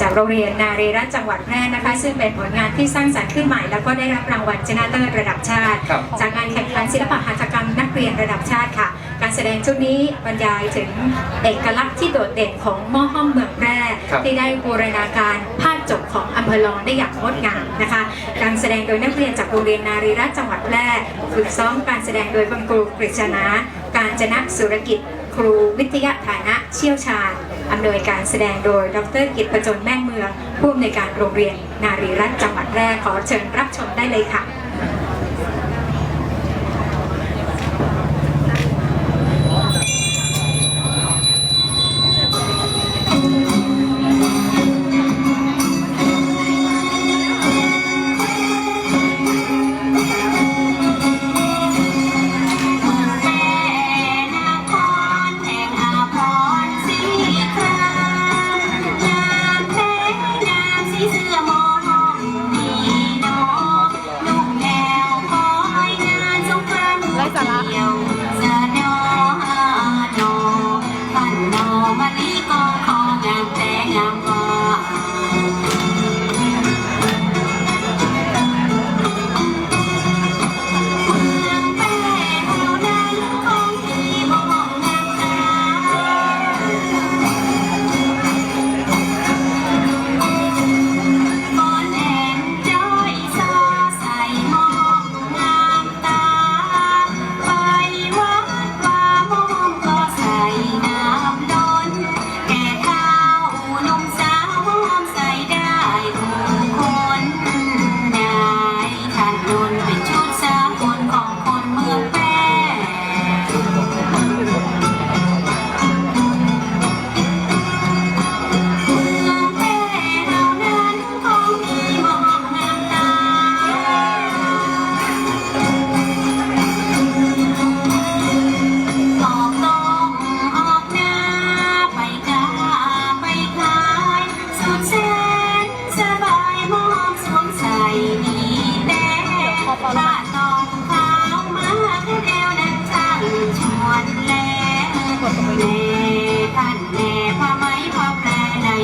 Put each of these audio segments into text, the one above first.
จากโรงเรียนนารีรัตน์จังหวัดแพร่นะคะ ซึ่งเป็นผลงานที่สร้างสรรค์ขึ้นใหม่ แล้วก็ได้รับรางวัลชนะเลิศระดับชาติ ครับจากงานแข่งขันศิลปหัตถกรรมนักเรียนระดับชาติค่ะ การแสดงชุดนี้บรรยายถึงเอกลักษณ์ที่โดดเด่นของหม้อห้อมเมืองแพร่ครับ ที่ได้บูรณาการภาพจบของอำเภอลองได้อย่างงดงามนะคะ การแสดงโดยนักเรียนจากโรงเรียนนารีรัตน์จังหวัดแพร่ฝึกซ้อมการแสดงโดยคุณครูกฤษณาการจนะสุรกิจ ครูวิทยาฐานะเชี่ยวชาญ อำนวยการแสดงโดย ดรกิตประจนแม่เมือง ผู้อำนวยการโรงเรียน นารีรัตน์จังหวัดแพร่ขอเชิญรับชมได้เลยค่ะ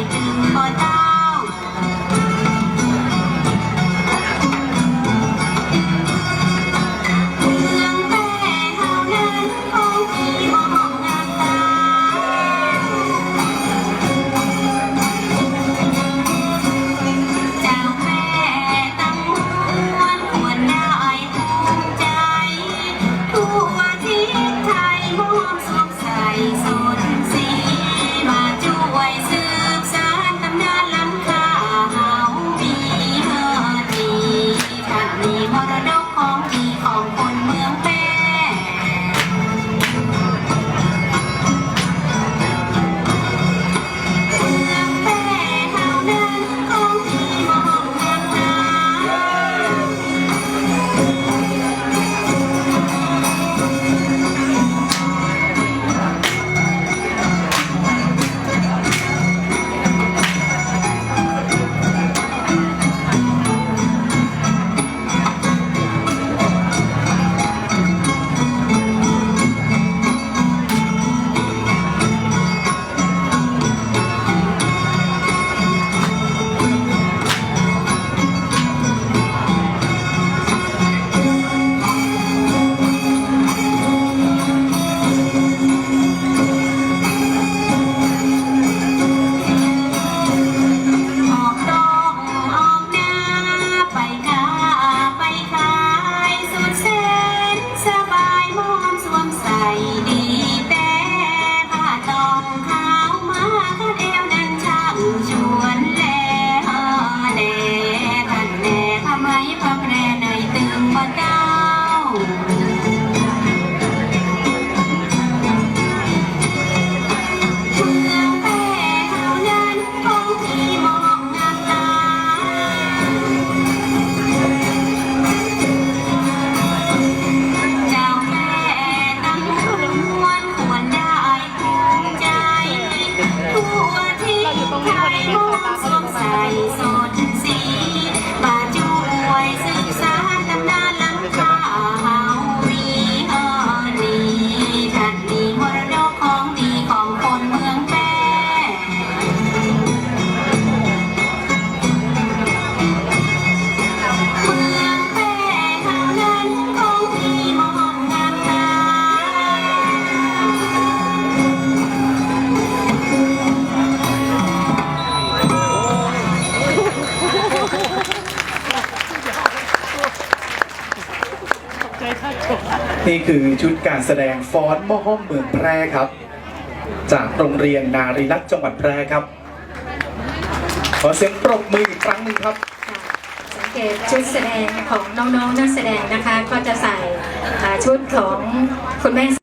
รในตึงบ่เต้า นี่คือชุดการแสดงฟ้อนหม้อห้อมเมืองแพร่ครับ จากโรงเรียนนารีรัตน์จังหวัดแพร่ครับ ขอเสียงปรบมืออีกครั้งหนึ่งครับสังเกตชุดแสดงของน้องๆนักแสดงนะคะ ก็จะใส่ชุดของคุณแม่